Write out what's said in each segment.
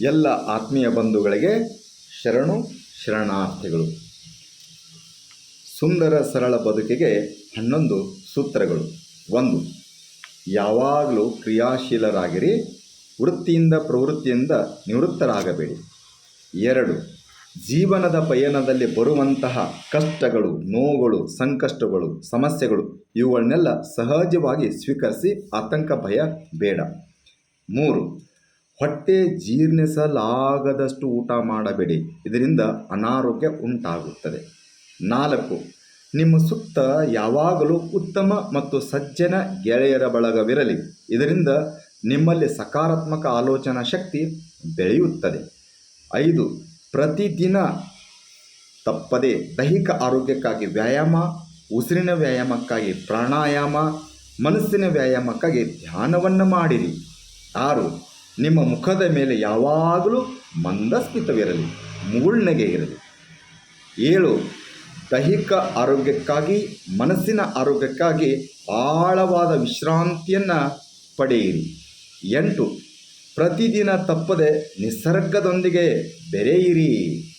ಎಲ್ಲ ಆತ್ಮೀಯ ಬಂಧುಗಳಿಗೆ ಶರಣು ಶರಣಾರ್ಥಿಗಳು. ಸುಂದರ ಸರಳ ಬದುಕಿಗೆ ಹನ್ನೊಂದು ಸೂತ್ರಗಳು. ಒಂದು, ಯಾವಾಗಲೂ ಕ್ರಿಯಾಶೀಲರಾಗಿರಿ, ವೃತ್ತಿಯಿಂದ ಪ್ರವೃತ್ತಿಯಿಂದ ನಿವೃತ್ತರಾಗಬೇಡಿ. ಎರಡು, ಜೀವನದ ಪಯಣದಲ್ಲಿ ಬರುವಂತಹ ಕಷ್ಟಗಳು, ನೋವುಗಳು, ಸಂಕಷ್ಟಗಳು, ಸಮಸ್ಯೆಗಳು, ಇವುಗಳನ್ನೆಲ್ಲ ಸಹಜವಾಗಿ ಸ್ವೀಕರಿಸಿ ಆತಂಕ, ಭಯ ಬೇಡ. ಮೂರು ಹೊಟ್ಟೆ ಜೀರ್ಣಿಸಲಾಗದಷ್ಟು ಊಟ ಮಾಡಬೇಡಿ. ಇದರಿಂದ ಅನಾರೋಗ್ಯ ಉಂಟಾಗುತ್ತದೆ. ನಾಲ್ಕು, ನಿಮ್ಮ ಸುತ್ತ ಯಾವಾಗಲೂ ಉತ್ತಮ ಮತ್ತು ಸಜ್ಜನ ಗೆಳೆಯರ ಬಳಗವಿರಲಿ. ಇದರಿಂದ ನಿಮ್ಮಲ್ಲಿ ಸಕಾರಾತ್ಮಕ ಆಲೋಚನಾ ಶಕ್ತಿ ಬೆಳೆಯುತ್ತದೆ. ಐದು, ಪ್ರತಿದಿನ ತಪ್ಪದೆ ದೈಹಿಕ ಆರೋಗ್ಯಕ್ಕಾಗಿ ವ್ಯಾಯಾಮ, ಉಸಿರಿನ ವ್ಯಾಯಾಮಕ್ಕಾಗಿ ಪ್ರಾಣಾಯಾಮ, ಮನಸ್ಸಿನ ವ್ಯಾಯಾಮಕ್ಕಾಗಿ ಧ್ಯಾನವನ್ನು ಮಾಡಿರಿ. ಆರು ನಿಮ್ಮ ಮುಖದ ಮೇಲೆ ಯಾವಾಗಲೂ ಮಂದಸ್ಮಿತವಿರಲಿ, ಮುಗುಳ್ನಗೆ ಇರಲಿ. ಏಳು, ದೈಹಿಕ ಆರೋಗ್ಯಕ್ಕಾಗಿ, ಮನಸ್ಸಿನ ಆರೋಗ್ಯಕ್ಕಾಗಿ ಆಳವಾದ ವಿಶ್ರಾಂತಿಯನ್ನು ಪಡೆಯಿರಿ. ಎಂಟು, ಪ್ರತಿದಿನ ತಪ್ಪದೆ ನಿಸರ್ಗದೊಂದಿಗೆ ಬೆರೆಯಿರಿ.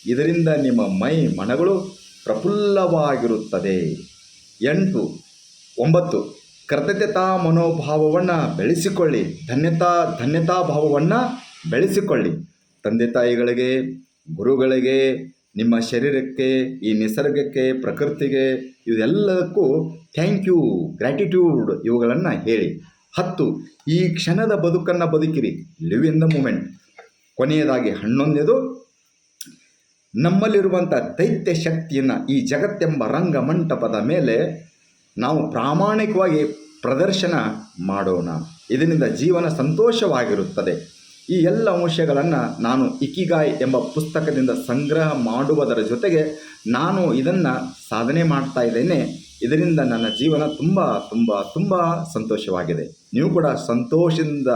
ಇದರಿಂದ ನಿಮ್ಮ ಮೈ ಮನಗಳು ಪ್ರಫುಲ್ಲವಾಗಿರುತ್ತದೆ. ಎಂಟು, ಒಂಬತ್ತು ಕೃತಜ್ಞತಾ ಮನೋಭಾವವನ್ನು ಬೆಳೆಸಿಕೊಳ್ಳಿ. ಧನ್ಯತಾ ಧನ್ಯತಾ ಭಾವವನ್ನು ಬೆಳೆಸಿಕೊಳ್ಳಿ. ತಂದೆ ತಾಯಿಗಳಿಗೆ, ಗುರುಗಳಿಗೆ, ನಿಮ್ಮ ಶರೀರಕ್ಕೆ, ಈ ನಿಸರ್ಗಕ್ಕೆ, ಪ್ರಕೃತಿಗೆ ಇದೆಲ್ಲದಕ್ಕೂ ಥ್ಯಾಂಕ್ ಯು ಗ್ರ್ಯಾಟಿಟ್ಯೂಡ್ ಇವುಗಳನ್ನು ಹೇಳಿ. ಹತ್ತು, ಈ ಕ್ಷಣದ ಬದುಕನ್ನು ಬದುಕಿರಿ. ಲಿವ್ ಇನ್ ದ ಮೂಮೆಂಟ್ ಕೊನೆಯದಾಗಿ ಹನ್ನೊಂದನೇದು ನಮ್ಮಲ್ಲಿರುವಂಥ ದೈತ್ಯ ಶಕ್ತಿಯನ್ನು ಈ ಜಗತ್ತೆಂಬ ರಂಗಮಂಟಪದ ಮೇಲೆ ನಾವು ಪ್ರಾಮಾಣಿಕವಾಗಿ ಪ್ರದರ್ಶನ ಮಾಡೋಣ. ಇದರಿಂದ ಜೀವನ ಸಂತೋಷವಾಗಿರುತ್ತದೆ. ಈ ಎಲ್ಲ ಅಂಶಗಳನ್ನು ನಾನು ಇಕಿಗಾಯ್ ಎಂಬ ಪುಸ್ತಕದಿಂದ ಸಂಗ್ರಹ ಮಾಡುವುದರ ಜೊತೆಗೆ ನಾನು ಇದನ್ನು ಸಾಧನೆ ಮಾಡ್ತಾ ಇದ್ದೇನೆ. ಇದರಿಂದ ನನ್ನ ಜೀವನ ತುಂಬ ತುಂಬ ತುಂಬ ಸಂತೋಷವಾಗಿದೆ. ನೀವು ಕೂಡ ಸಂತೋಷದಿಂದ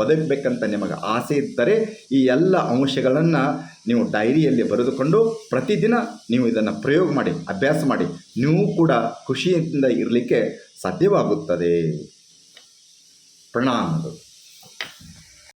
ಬದುಕಬೇಕಂತ ನಿಮಗೆ ಆಸೆ ಇದ್ದರೆ ಈ ಎಲ್ಲ ಅಂಶಗಳನ್ನು ನೀವು ಡೈರಿಯಲ್ಲಿ ಬರೆದುಕೊಂಡು ಪ್ರತಿದಿನ ನೀವು ಇದನ್ನು ಪ್ರಯೋಗ ಮಾಡಿ, ಅಭ್ಯಾಸ ಮಾಡಿ, ನೀವು ಕೂಡ ಖುಷಿಯಿಂದ ಇರಲಿಕ್ಕೆ ಸಾಧ್ಯವಾಗುತ್ತದೆ. ಪ್ರಣಾಮಗಳು.